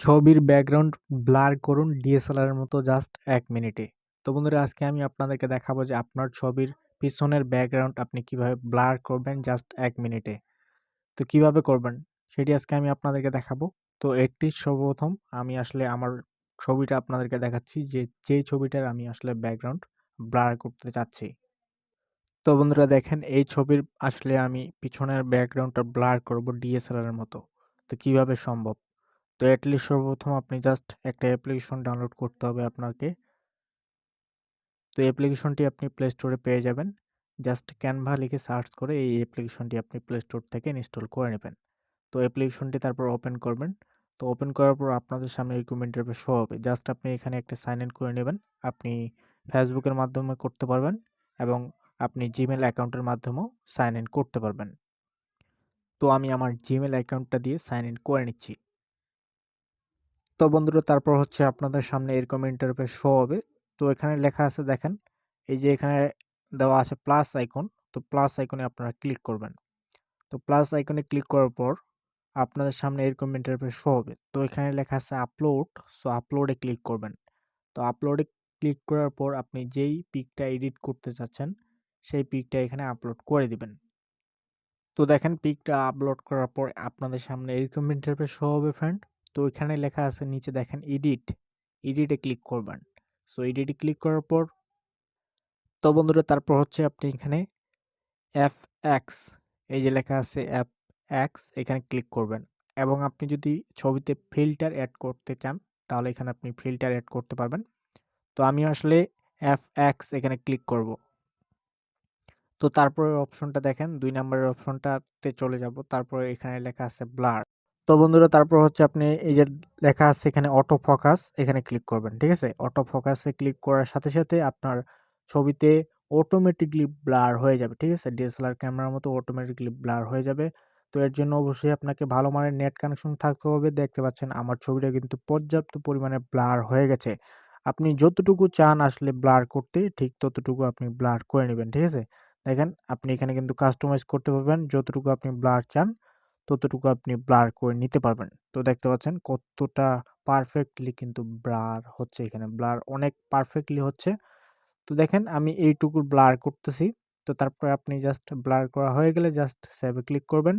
ছবির background blur করুন DSLR এর মতো জাস্ট এক মিনিটে। তো বন্ধুরা, আজকে আমি আপনাদেরকে দেখাবো যে আপনার ছবির পিছনের ব্যাকগ্রাউন্ড আপনি কীভাবে ব্লার করবেন জাস্ট এক মিনিটে। তো কীভাবে করবেন, সেটি আজকে আমি আপনাদেরকে দেখাবো। তো এটি সর্বপ্রথম আমি আসলে আমার ছবিটা আপনাদেরকে দেখাচ্ছি যে যেই ছবিটার আমি আসলে ব্যাকগ্রাউন্ড ব্লার করতে চাচ্ছি। তো বন্ধুরা, দেখেন এই ছবির আসলে আমি পিছনের ব্যাকগ্রাউন্ডটা ব্লার করব ডিএসএলআর এর মতো। তো কীভাবে সম্ভব? তো এটলিস্ট সর্বপ্রথম আপনি জাস্ট একটা অ্যাপ্লিকেশন ডাউনলোড করতে হবে আপনাকে। তো অ্যাপ্লিকেশনটি আপনি প্লে স্টোরে পেয়ে যাবেন। জাস্ট ক্যানভা লিখে সার্চ করে এই অ্যাপ্লিকেশনটি আপনি প্লে স্টোর থেকে ইনস্টল করে নেবেন। তো অ্যাপ্লিকেশনটি তারপর ওপেন করবেন। তো ওপেন করার পর আপনাদের সামনে এরকম ইন্টারফেস শো হবে। জাস্ট আপনি এখানে একটা সাইন ইন করে নেবেন। আপনি ফেসবুকের মাধ্যমে করতে পারবেন এবং আপনি জিমেল অ্যাকাউন্টের মাধ্যমেও সাইন ইন করতে পারবেন। তো আমি আমার জিমেল অ্যাকাউন্টটা দিয়ে সাইন ইন করে নিচ্ছি। তো বন্ধুরা তারপর হচ্ছে আপনাদের সামনে এরকম ইন্টারফেস শো হবে। তো এখানে লেখা আছে দেখেন, এই যে এখানে দেওয়া আছে প্লাস আইকন। তো প্লাস আইকনে আপনারা ক্লিক করবেন। তো প্লাস আইকনে ক্লিক করার পর আপনাদের সামনে এরকম ইন্টারফেস শো হবে। তো এখানে লেখা আছে আপলোড। সো আপলোডে ক্লিক করবেন। তো আপলোডে ক্লিক করার পর আপনি যেই পিকটা এডিট করতে চাচ্ছেন, সেই পিকটা এখানে আপলোড করে দিবেন। তো দেখেন পিকটা আপলোড করার পর আপনাদের সামনে এরকম ইন্টারফেস শো হবে ফ্রেন্ড। তো এখানে লেখা আছে নিচে দেখেন এডিট, এডিটে ক্লিক করবেন। সো এডিটে ক্লিক করার পর তো বন্ধুরা তারপর হচ্ছে আপনি এখানে এফএক্স এই যে লেখা আছে এফএক্স এখানে ক্লিক করবেন এবং আপনি যদি ছবিতে ফিল্টার অ্যাড করতে চান তাহলে এখানে আপনি ফিল্টার অ্যাড করতে পারবেন। তো আমি আসলে এফএক্স এখানে ক্লিক করব। তো তারপরে অপশনটা দেখেন দুই নাম্বারের অপশনটাতে চলে যাব। তারপরে এখানে লেখা আছে ব্লার। তো বন্ধুরা তারপর হচ্ছে আপনি এই যে লেখা আছে এখানে অটো ফোকাস এখানে ক্লিক করবেন। ঠিক আছে? অটো ফোকাসে ক্লিক করার সাথে, সাথে আপনার ছবিতে অটোমেটিকলি ব্লার হয়ে যাবে। ঠিক আছে? ডিএসএলআর ক্যামেরার মতো অটোমেটিকলি ব্লার হয়ে যাবে। তো এর জন্য অবশ্যই আপনাকে ভালো মানের নেট কানেকশন থাকতে হবে। দেখতে পাচ্ছেন আমার ছবিটা কিন্তু পর্যাপ্ত পরিমাণে ব্লার হয়ে গেছে। আপনি যতটুকু চান আসলে ব্লার করতে ঠিক ততটুকু আপনি ব্লার করে নেবেন ঠিক আছে? দেখেন আপনি এখানে কিন্তু কাস্টমাইজ করতে পারবেন। যতটুকু আপনি ব্লার চান ততটুকু আপনি ব্লার করে নিতে পারবেন। তো দেখতে পাচ্ছেন কতটা পারফেক্টলি কিন্তু ব্লার হচ্ছে এখানে। ব্লার অনেক পারফেক্টলি হচ্ছে। তো দেখেন আমি এইটুকু ব্লার করতেছি। তো তারপরে আপনি জাস্ট ব্লার করা হয়ে গেলে জাস্ট সেভে ক্লিক করবেন।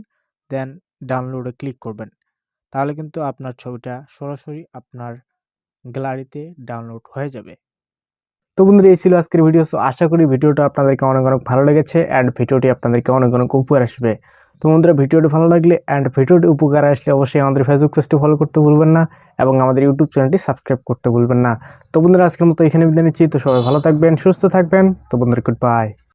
দেন ডাউনলোডে ক্লিক করবেন। তাহলে কিন্তু আপনার ছবিটা সরাসরি আপনার গ্যালারিতে ডাউনলোড হয়ে যাবে। তো বন্ধুরা এই ছিল আজকের ভিডিও। সো আশা করি ভিডিওটা আপনাদেরকে অনেক, অনেক ভালো লেগেছে অ্যান্ড ভিডিওটি আপনাদেরকে অনেক, অনেক উপকার আসবে। তো বন্ধুরা ভিডিওটি ভালো লাগলে অ্যান্ড ভিডিওটি উপকার আসলে অবশ্যই আমাদের ফেসবুক পেজটি ফলো করতে ভুলবেন না এবং আমাদের ইউটিউব চ্যানেলটি সাবস্ক্রাইব করতে ভুলবেন না। তো বন্ধুরা আজকের মতো এখানে বিদায় নিচ্ছি। তো সবাই ভালো থাকবেন, সুস্থ থাকবেন। তো বন্ধুরা গুড বাই।